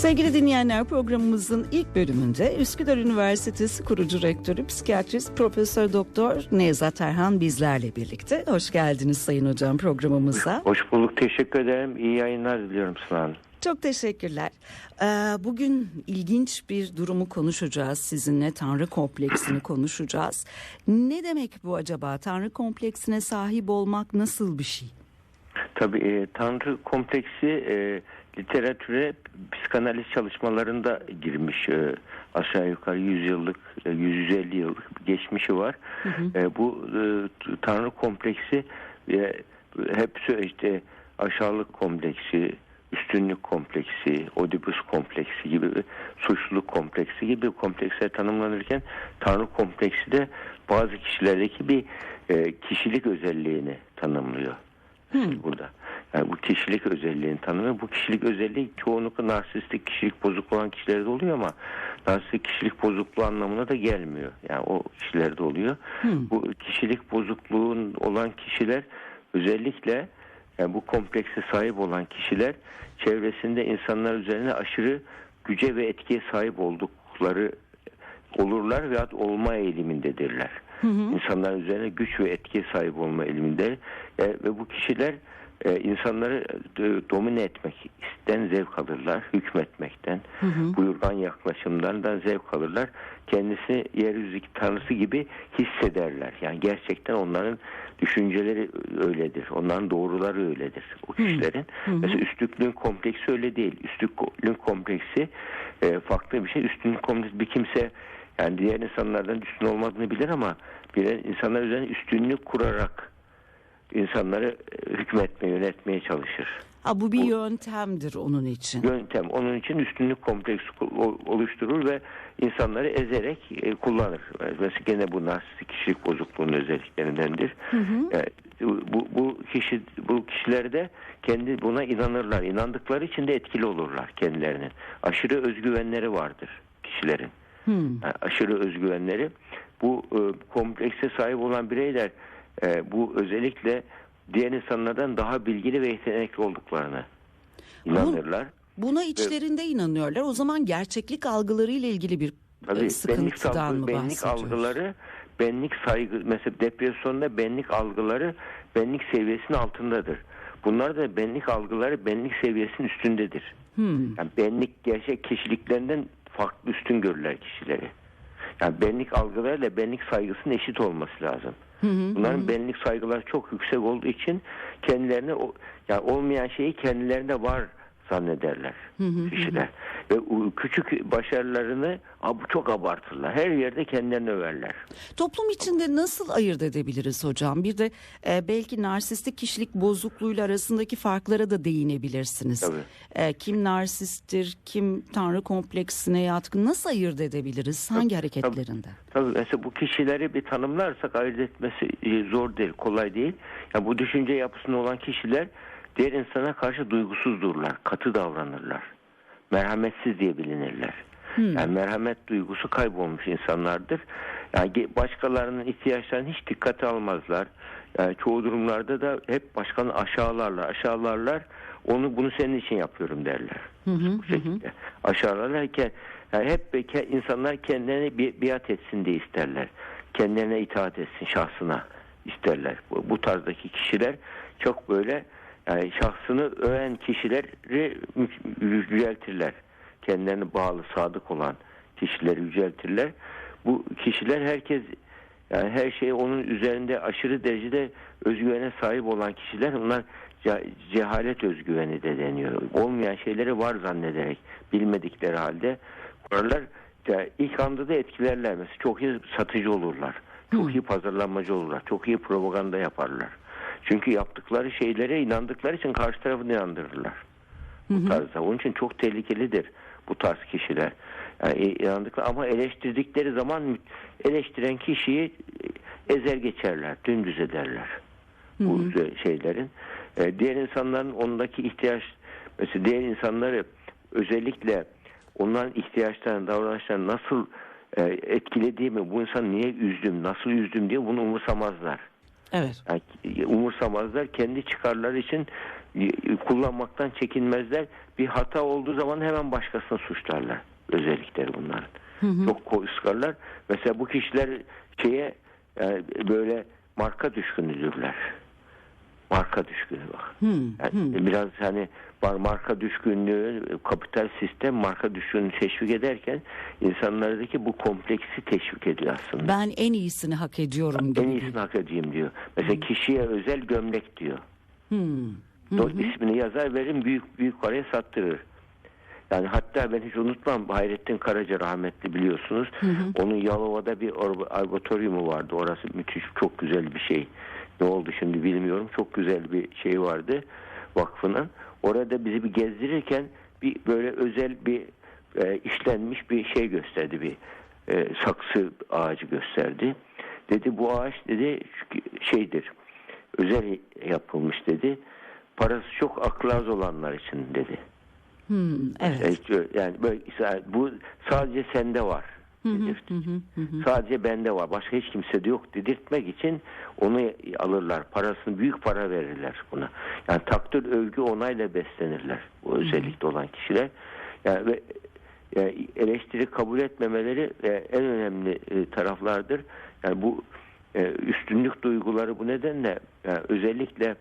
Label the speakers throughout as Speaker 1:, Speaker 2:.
Speaker 1: Sevgili dinleyenler programımızın ilk bölümünde Üsküdar Üniversitesi kurucu rektörü psikiyatrist Profesör Doktor Nevzat Erhan bizlerle birlikte. Hoş geldiniz Sayın Hocam programımıza.
Speaker 2: Hoş bulduk teşekkür ederim. İyi yayınlar diliyorum Sıla Hanım.
Speaker 1: Çok teşekkürler. Ee, bugün ilginç bir durumu konuşacağız sizinle. Tanrı kompleksini konuşacağız. Ne demek bu acaba? Tanrı kompleksine sahip olmak nasıl bir şey?
Speaker 2: Tabii e, Tanrı kompleksi e, literatüre psikanaliz çalışmalarında girmiş e, aşağı yukarı 100 yıllık, e, 150 yıllık geçmişi var. Hı hı. E, bu e, Tanrı kompleksi e, hep işte aşağılık kompleksi, üstünlük kompleksi, Oedipus kompleksi gibi, suçluluk kompleksi gibi kompleksler tanımlanırken Tanrı kompleksi de bazı kişilerdeki bir e, kişilik özelliğini tanımlıyor. Hmm. Burada. Yani bu kişilik özelliğini tanımlıyor. Bu kişilik özelliği çoğunlukla narsistik kişilik bozukluğu olan kişilerde oluyor ama narsistik kişilik bozukluğu anlamına da gelmiyor. Yani o kişilerde oluyor. Hmm. Bu kişilik bozukluğun olan kişiler özellikle yani bu komplekse sahip olan kişiler çevresinde insanlar üzerine aşırı güce ve etkiye sahip oldukları olurlar veya olma eğilimindedirler. Hı hı. İnsanlar üzerine güç ve etkiye sahip olma eğiliminde e, ve bu kişiler e, insanları e, domine etmekten zevk alırlar, hükmetmekten, hı hı. buyurgan yaklaşımlardan zevk alırlar. Kendisi yeryüzü tanrısı gibi hissederler. Yani gerçekten onların düşünceleri öyledir. Onların doğruları öyledir o kişilerin. Hı hı. Mesela üstlüklüğün kompleksi öyle değil. Üstlüklüğün kompleksi e, farklı bir şey. Üstünlük kompleksi bir kimse yani diğer insanlardan üstün olmadığını bilir ama bir insanlar üzerine üstünlük kurarak insanları e, hükmetmeye, yönetmeye çalışır.
Speaker 1: Ha, bu bir bu, yöntemdir onun için.
Speaker 2: Yöntem. Onun için üstünlük kompleksi oluşturur ve insanları ezerek e, kullanır. Mesela gene bu narsistik kişilik bozukluğunun özelliklerindendir. Hı hı. Yani, e, bu, bu kişi bu kişilerde kendi buna inanırlar. İnandıkları için de etkili olurlar kendilerinin. Aşırı özgüvenleri vardır kişilerin. Hmm. Yani aşırı özgüvenleri. Bu e, komplekse sahip olan bireyler e, bu özellikle diğer insanlardan daha bilgili ve yetenekli olduklarını inanırlar.
Speaker 1: Buna içlerinde ve, inanıyorlar. O zaman gerçeklik algıları ile ilgili bir e, tabii, sıkıntıdan benlik, mı
Speaker 2: benlik algıları, benlik saygı, mesela depresyonda benlik algıları benlik seviyesinin altındadır. Bunlar da benlik algıları benlik seviyesinin üstündedir. Hmm. Yani benlik gerçek kişiliklerinden farklı üstün görürler kişileri. Yani benlik algılarıyla benlik saygısının eşit olması lazım. Hı hı, Bunların hı. benlik saygıları çok yüksek olduğu için kendilerine yani olmayan şeyi kendilerine var zannederler hı hı, kişiler. Hı. Ve küçük başarılarını çok abartırlar. Her yerde kendilerini överler.
Speaker 1: Toplum içinde nasıl ayırt edebiliriz hocam? Bir de e, belki narsistik kişilik bozukluğuyla arasındaki farklara da değinebilirsiniz. Tabii. E, kim narsisttir, kim tanrı kompleksine yatkın nasıl ayırt edebiliriz? Hangi tabii, hareketlerinde?
Speaker 2: Tabii, tabii mesela bu kişileri bir tanımlarsak ayırt etmesi e, zor değil, kolay değil. Yani bu düşünce yapısında olan kişiler diğer insana karşı duygusuzdurlar, katı davranırlar. Merhametsiz diye bilinirler. Hmm. Yani merhamet duygusu kaybolmuş insanlardır. Yani başkalarının ihtiyaçlarını hiç dikkate almazlar. Yani çoğu durumlarda da hep başkanı aşağılarlar, aşağılarlar. Onu bunu senin için yapıyorum derler. Hı hı, Bu şekilde. Hı. Aşağılarlar ki yani hep insanlar kendilerini biat etsin diye isterler. Kendilerine itaat etsin şahsına isterler. Bu, bu tarzdaki kişiler çok böyle yani şahsını öven kişileri yüceltirler. Kendilerine bağlı, sadık olan kişileri yüceltirler. Bu kişiler herkes yani her şey onun üzerinde aşırı derecede özgüvene sahip olan kişiler bunlar cehalet özgüveni de deniyor. Olmayan şeyleri var zannederek bilmedikleri halde kurarlar. ilk anda da etkilerler. Mesela çok iyi satıcı olurlar. Çok iyi pazarlanmacı olurlar. Çok iyi propaganda yaparlar. Çünkü yaptıkları şeylere inandıkları için karşı tarafı inandırırlar. Bu tarzda. Onun için çok tehlikelidir bu tarz kişiler. Yani inandıkları ama eleştirdikleri zaman eleştiren kişiyi ezer geçerler, dümdüz ederler. Hı. Bu şeylerin. Ee, diğer insanların ondaki ihtiyaç mesela diğer insanları özellikle onların ihtiyaçlarını, davranışlarını nasıl e, etkilediğimi, bu insan niye üzdüm, nasıl üzdüm diye bunu umursamazlar. Evet. Yani umursamazlar kendi çıkarları için y- kullanmaktan çekinmezler. Bir hata olduğu zaman hemen başkasını suçlarlar. Özellikleri bunların. Çok koyu sıkarlar. Mesela bu kişiler şeye yani böyle marka düşkünüdürler. Marka düşkünü bak. Yani biraz hani marka düşkünlüğü, kapital sistem marka düşkünlüğünü teşvik ederken insanlardaki bu kompleksi teşvik ediyor aslında.
Speaker 1: Ben en iyisini hak ediyorum gibi.
Speaker 2: En iyisini hak edeyim diyor. Mesela kişiye özel gömlek diyor. O ismini yazar verin büyük büyük paraya sattırır. Yani hatta ben hiç unutmam Hayrettin Karaca rahmetli biliyorsunuz. Onun Yalova'da bir or- arbotoryumu vardı. Orası müthiş çok güzel bir şey. Ne oldu şimdi bilmiyorum. Çok güzel bir şey vardı vakfının. Orada bizi bir gezdirirken bir böyle özel bir e, işlenmiş bir şey gösterdi bir e, saksı ağacı gösterdi. Dedi bu ağaç dedi şeydir özel yapılmış dedi. Parası çok aklı az olanlar için dedi.
Speaker 1: Hmm, evet.
Speaker 2: Evet, Yani böyle bu sadece sende var. Dedirtir. Sadece bende var. Başka hiç kimsede yok dedirtmek için onu alırlar. Parasını büyük para verirler buna. Yani takdir, övgü, onayla beslenirler. Bu özellikle olan kişiler. Yani ve yani eleştiri kabul etmemeleri e, en önemli e, taraflardır. Yani bu e, üstünlük duyguları bu nedenle yani özellikle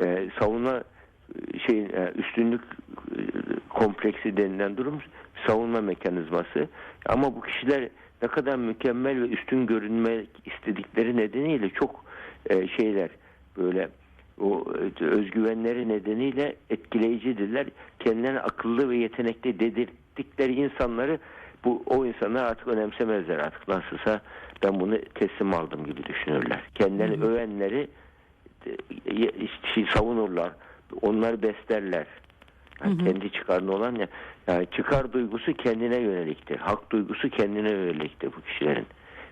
Speaker 2: e, savunma e, şeyin e, üstünlük e, kompleksi denilen durum savunma mekanizması. Ama bu kişiler ne kadar mükemmel ve üstün görünmek istedikleri nedeniyle çok e, şeyler böyle o e, özgüvenleri nedeniyle etkileyicidirler. Kendilerini akıllı ve yetenekli dedirttikleri insanları bu o insanlar artık önemsemezler artık nasılsa ben bunu teslim aldım gibi düşünürler. Kendilerini övenleri e, şey savunurlar. Onları beslerler. Yani kendi çıkarına olan ya yani çıkar duygusu kendine yöneliktir. Hak duygusu kendine yöneliktir bu kişilerin.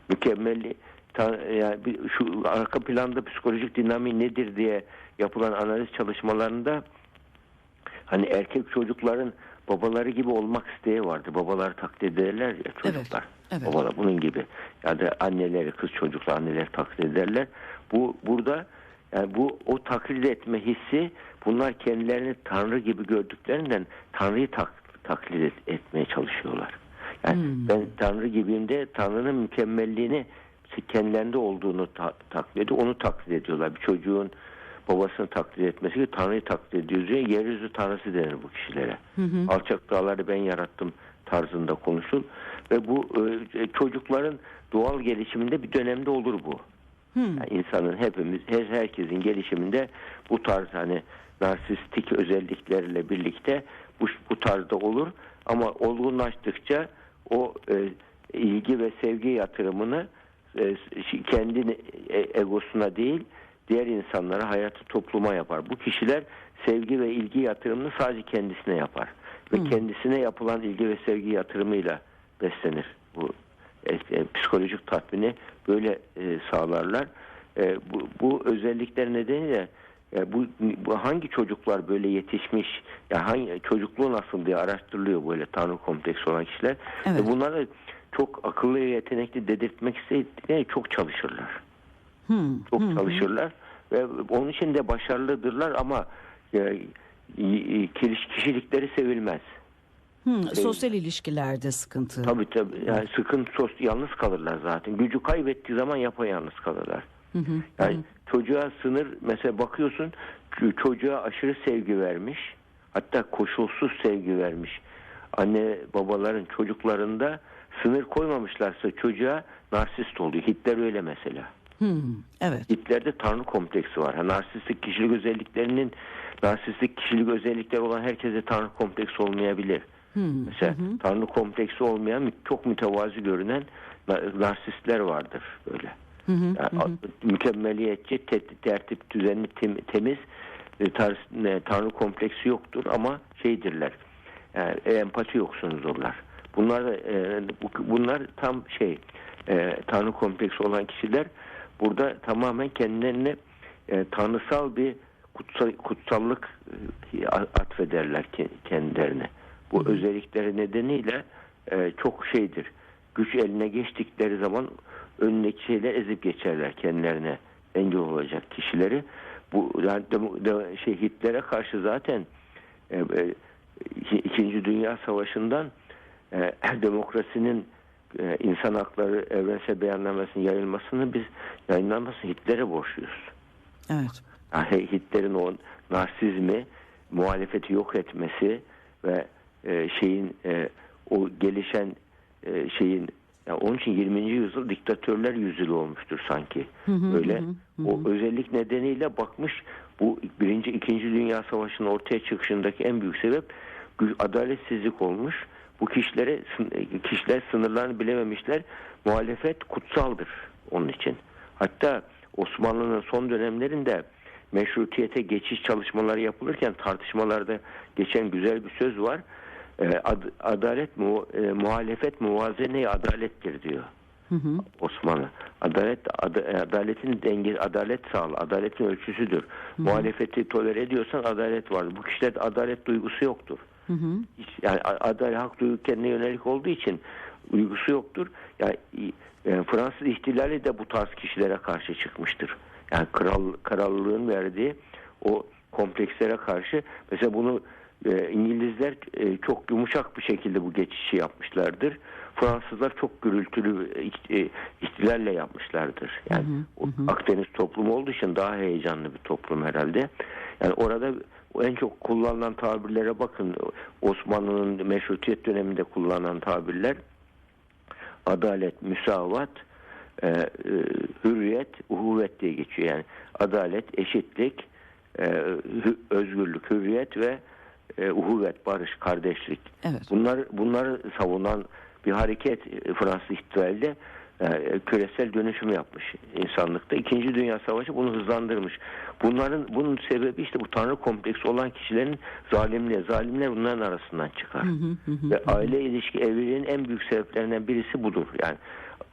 Speaker 2: Mükemmelli ta- yani şu arka planda psikolojik dinamiği nedir diye yapılan analiz çalışmalarında hani erkek çocukların babaları gibi olmak isteği vardı. Babaları taklit ederler ya çocuklar.
Speaker 1: evet.
Speaker 2: Babalar bunun gibi. Ya da anneleri kız çocuklar anneleri taklit ederler. Bu burada yani bu o taklit etme hissi bunlar kendilerini tanrı gibi gördüklerinden tanrıyı tak, taklit et- etmeye çalışıyorlar. Yani ben tanrı gibiyim de tanrının mükemmelliğini kendilerinde olduğunu ta- taklit ediyor. Onu taklit ediyorlar. Bir çocuğun babasını taklit etmesi gibi Tanrı'yı taklit ediyoruz diye yeryüzü tanrısı denir bu kişilere. Alçak dağları ben yarattım tarzında konuşul ve bu e, çocukların doğal gelişiminde bir dönemde olur bu. Yani insanın hepimiz her herkesin gelişiminde bu tarz hani narsistik özelliklerle birlikte bu bu tarzda olur ama olgunlaştıkça o e, ilgi ve sevgi yatırımını e, kendi e- egosuna değil diğer insanlara, hayatı topluma yapar. Bu kişiler sevgi ve ilgi yatırımını sadece kendisine yapar. Ve kendisine yapılan ilgi ve sevgi yatırımıyla beslenir. Bu e, e, psikolojik tatmini böyle e, sağlarlar. E, bu, bu özellikler nedeniyle e, bu, bu hangi çocuklar böyle yetişmiş, ya hangi çocukluğu nasıl diye araştırılıyor böyle tanrı kompleksi olan kişiler.
Speaker 1: Evet.
Speaker 2: E, bunları çok akıllı ve yetenekli dedirtmek istedikleri çok çalışırlar çok çalışırlar ve onun için de başarılıdırlar ama e, kişilikleri sevilmez.
Speaker 1: Hmm, sosyal ilişkilerde sıkıntı.
Speaker 2: Tabii tabii. Yani sıkıntı sos yalnız kalırlar zaten. Gücü kaybettiği zaman yapayalnız kalırlar. Yani çocuğa sınır mesela bakıyorsun çocuğa aşırı sevgi vermiş. Hatta koşulsuz sevgi vermiş. Anne babaların çocuklarında sınır koymamışlarsa çocuğa narsist oluyor. Hitler öyle mesela.
Speaker 1: Hmm, evet.
Speaker 2: Hitler'de tanrı kompleksi var. Ha, narsistik kişilik özelliklerinin narsistik kişilik özellikleri olan herkese tanrı kompleksi olmayabilir. Mesela tanrı kompleksi olmayan çok mütevazi görünen na- narsistler vardır böyle. Yani, a- mükemmeliyetçi, te- tertip, düzenli, tem- temiz e, tarz, ne, tanrı kompleksi yoktur ama şeydirler. Yani, empati yoksunuzurlar. Bunlar da, e, bu- bunlar tam şey e, tanrı kompleksi olan kişiler burada tamamen kendilerine e, tanrısal bir kutsal, kutsallık e, atfederler ke- kendilerine. Bu özellikleri nedeniyle e, çok şeydir. Güç eline geçtikleri zaman önündeki şeyler ezip geçerler kendilerine engel olacak kişileri. bu yani demo- de- şey Hitler'e karşı zaten e, e, İki- İkinci Dünya Savaşı'ndan e, demokrasinin e, insan hakları evrensel beyannamesinin yayılmasını biz yayınlanmasını Hitler'e borçluyuz.
Speaker 1: Evet.
Speaker 2: Yani Hitler'in o narsizmi, muhalefeti yok etmesi ve e, şeyin e, o gelişen e, şeyin yani onun için 20. yüzyıl diktatörler yüzyılı olmuştur sanki. Böyle o özellik nedeniyle bakmış bu birinci ikinci dünya savaşının ortaya çıkışındaki en büyük sebep adaletsizlik olmuş. Bu kişilere kişiler sınırlarını bilememişler. Muhalefet kutsaldır onun için. Hatta Osmanlı'nın son dönemlerinde meşrutiyete geçiş çalışmaları yapılırken tartışmalarda geçen güzel bir söz var. Ee, ad- adalet mu, e, muhalefet muvazene adalettir diyor. Osmanlı. Adalet ad- adaletin denge adalet sağlı. Adaletin ölçüsüdür. Muhalefeti tolere ediyorsan adalet vardır. Bu kişilerde adalet duygusu yoktur. Hiç, yani adalet hak duygu kendine yönelik olduğu için duygusu yoktur. Yani e, Fransız ihtilali de bu tarz kişilere karşı çıkmıştır. Yani kral krallığın verdiği o komplekslere karşı mesela bunu e, İngilizler e, çok yumuşak bir şekilde bu geçişi yapmışlardır. Fransızlar çok gürültülü e, e, ihtilalle yapmışlardır. Yani o Akdeniz toplumu olduğu için daha heyecanlı bir toplum herhalde. Yani orada en çok kullanılan tabirlere bakın. Osmanlı'nın meşrutiyet döneminde kullanılan tabirler adalet, müsavat, e, e, hürriyet, uhuvvet diye geçiyor. Yani adalet, eşitlik, e, özgürlük, hürriyet ve e, uhuvvet, barış, kardeşlik.
Speaker 1: Evet.
Speaker 2: Bunlar bunları savunan bir hareket e, Fransız ihtilalde e, küresel dönüşüm yapmış insanlıkta. İkinci Dünya Savaşı bunu hızlandırmış. Bunların bunun sebebi işte bu tanrı kompleksi olan kişilerin zalimliği. Zalimler bunların arasından çıkar. Ve aile ilişki evliliğin en büyük sebeplerinden birisi budur. Yani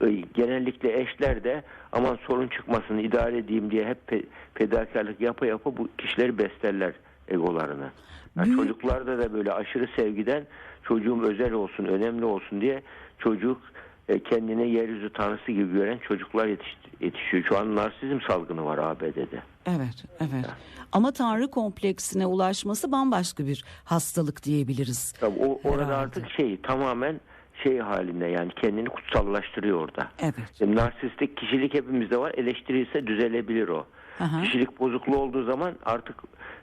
Speaker 2: e, genellikle eşler de aman sorun çıkmasın idare edeyim diye hep fedakarlık yapa yapa bu kişileri beslerler egolarını. Yani
Speaker 1: Büyük-
Speaker 2: çocuklarda da böyle aşırı sevgiden çocuğum özel olsun, önemli olsun diye çocuk e, kendine yeryüzü tanrısı gibi gören çocuklar yetiş- yetişiyor. Şu an narsizm salgını var ABD'de.
Speaker 1: Evet, evet. Ama tanrı kompleksine ulaşması bambaşka bir hastalık diyebiliriz.
Speaker 2: Tabii o orada
Speaker 1: Herhalde.
Speaker 2: artık şey tamamen şey halinde yani kendini kutsallaştırıyor orada.
Speaker 1: Evet.
Speaker 2: E, narsistik kişilik hepimizde var. Eleştirilse düzelebilir o.
Speaker 1: Aha.
Speaker 2: Kişilik bozukluğu olduğu zaman artık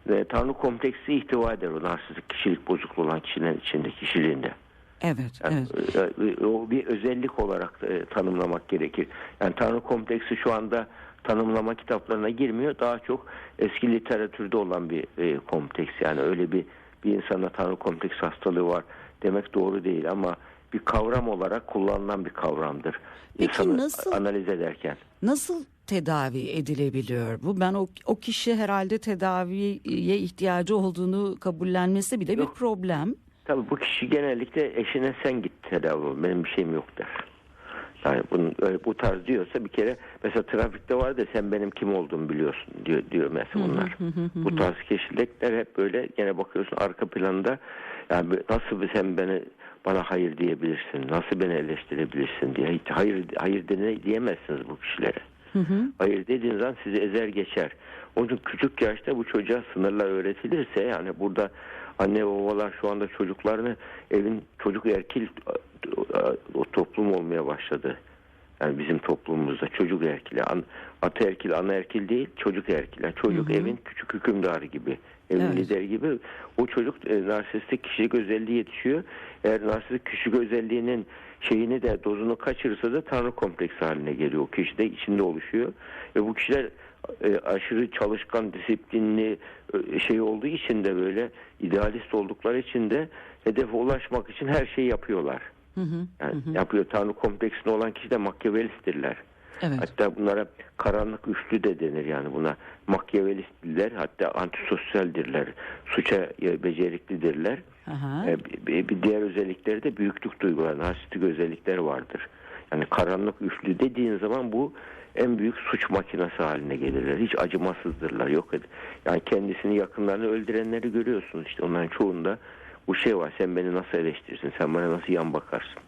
Speaker 2: e, tanrı kompleksi ihtiva eder o narsistik kişilik bozukluğu olan kişinin içinde kişiliğinde.
Speaker 1: Evet,
Speaker 2: Yani,
Speaker 1: evet.
Speaker 2: e, e, o bir özellik olarak e, tanımlamak gerekir. Yani tanrı kompleksi şu anda tanımlama kitaplarına girmiyor. Daha çok eski literatürde olan bir e, kompleks. Yani öyle bir bir insana tanrı kompleks hastalığı var demek doğru değil ama bir kavram olarak kullanılan bir kavramdır.
Speaker 1: Peki
Speaker 2: İnsanı
Speaker 1: nasıl-
Speaker 2: analiz ederken.
Speaker 1: Nasıl tedavi edilebiliyor bu? Ben o, o kişi herhalde tedaviye ihtiyacı olduğunu kabullenmesi bile bir
Speaker 2: Yok.
Speaker 1: problem.
Speaker 2: Tabii bu kişi genellikle eşine sen git tedavi ol. Benim bir şeyim yok der. Yani bunun öyle bu tarz diyorsa bir kere mesela trafikte var da sen benim kim olduğumu biliyorsun diyor diyor mesela bunlar. bu tarz kişilikler hep böyle gene bakıyorsun arka planda yani nasıl bir sen beni bana hayır diyebilirsin, nasıl beni eleştirebilirsin diye hayır hayır dene, diyemezsiniz bu kişilere. Hayır dediğiniz zaman sizi ezer geçer. Onun için küçük yaşta bu çocuğa sınırlar öğretilirse yani burada anne babalar şu anda çocuklarını evin çocuk erkil o toplum olmaya başladı. Yani bizim toplumumuzda çocuk erkili, an, ataerkil, anaerkil değil, çocuk erkil. Yani çocuk evin küçük hükümdarı gibi, evin
Speaker 1: Evet.
Speaker 2: lider gibi. O çocuk e, narsistik kişilik özelliği yetişiyor. Eğer narsistik kişilik özelliğinin şeyini de dozunu kaçırırsa da tanrı kompleksi haline geliyor. O kişi de içinde oluşuyor. Ve bu kişiler e, aşırı çalışkan, disiplinli e, şey olduğu için de böyle idealist oldukları için de hedefe ulaşmak için her şeyi yapıyorlar. Yani yapıyor Tanrı kompleksinde olan kişi de Makyavelisttirler.
Speaker 1: Evet.
Speaker 2: Hatta bunlara karanlık üçlü de denir yani buna. Makyavelistler hatta antisosyaldirler. Suça e, beceriklidirler.
Speaker 1: Aha.
Speaker 2: E, bir, diğer özellikleri de büyüklük duyguları, narsistik özellikler vardır. Yani karanlık üçlü dediğin zaman bu en büyük suç makinesi haline gelirler. Hiç acımasızdırlar. Yok ed- Yani kendisini yakınlarını öldürenleri görüyorsunuz. İşte onların çoğunda bu şey var. Sen beni nasıl eleştirirsin? Sen bana nasıl yan bakarsın?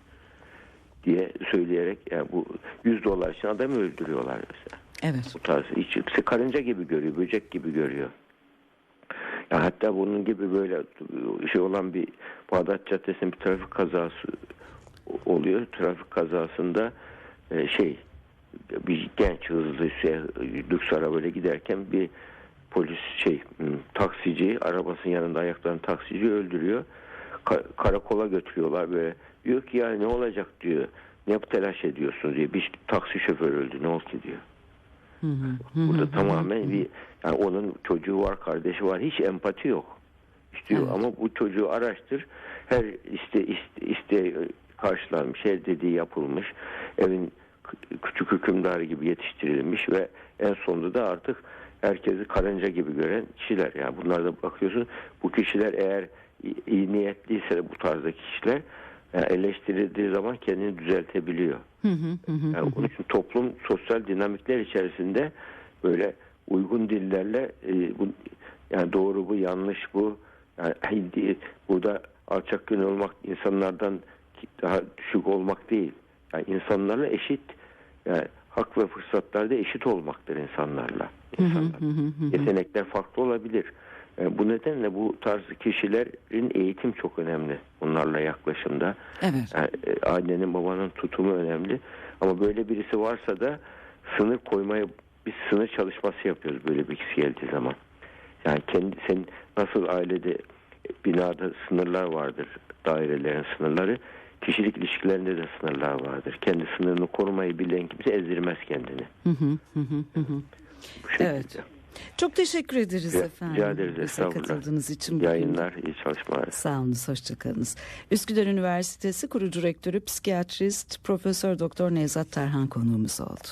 Speaker 2: Diye söyleyerek yani bu 100 dolar için adamı öldürüyorlar mesela.
Speaker 1: Evet.
Speaker 2: Bu tarz hiç karınca gibi görüyor, böcek gibi görüyor. Ya hatta bunun gibi böyle şey olan bir Bağdat Caddesi'nin bir trafik kazası oluyor. Trafik kazasında e, şey bir genç hızlı şey, lüks arabayla giderken bir polis şey taksici arabasının yanında ayaklarını taksici öldürüyor. Ka- karakola götürüyorlar böyle. Diyor ki ya ne olacak diyor. Ne telaş ediyorsunuz diye. Bir taksi şoförü öldü ne oldu ki diyor. Burada tamamen bir yani onun çocuğu var, kardeşi var. Hiç empati yok. İstiyor
Speaker 1: Evet.
Speaker 2: ama bu çocuğu araştır. Her iste iste, iste karşılanmış, her dediği yapılmış. Evin kü- küçük hükümdarı gibi yetiştirilmiş ve en sonunda da artık herkesi karınca gibi gören kişiler. Yani bunlarda bakıyorsun bu kişiler eğer iyi- niyetliyse bu tarzdaki kişiler yani eleştirildiği zaman kendini düzeltebiliyor. Yani onun için toplum sosyal dinamikler içerisinde böyle uygun dillerle e, bu, yani doğru bu yanlış bu yani burada alçak gönüllü olmak insanlardan daha düşük olmak değil. Yani insanlarla eşit yani hak ve fırsatlarda eşit olmaktır insanlarla. insanlar. Yetenekler farklı olabilir. Yani bu nedenle bu tarz kişilerin eğitim çok önemli bunlarla yaklaşımda.
Speaker 1: Evet.
Speaker 2: Yani, e, annenin babanın tutumu önemli. Ama böyle birisi varsa da sınır koymaya biz sınır çalışması yapıyoruz böyle bir kişi geldiği zaman. Yani kendi sen nasıl ailede binada sınırlar vardır, dairelerin sınırları, kişilik ilişkilerinde de sınırlar vardır. Kendi sınırını korumayı bilen kimse ezdirmez kendini. Bu şekilde.
Speaker 1: Evet. Çok teşekkür ederiz
Speaker 2: Rica-
Speaker 1: efendim.
Speaker 2: rica ederiz,
Speaker 1: Bize katıldığınız için.
Speaker 2: Yayınlar, iyi çalışmalar.
Speaker 1: Sağ olunuz, hoşçakalınız. Üsküdar Üniversitesi kurucu rektörü, psikiyatrist, Profesör Doktor Nevzat Tarhan konuğumuz oldu.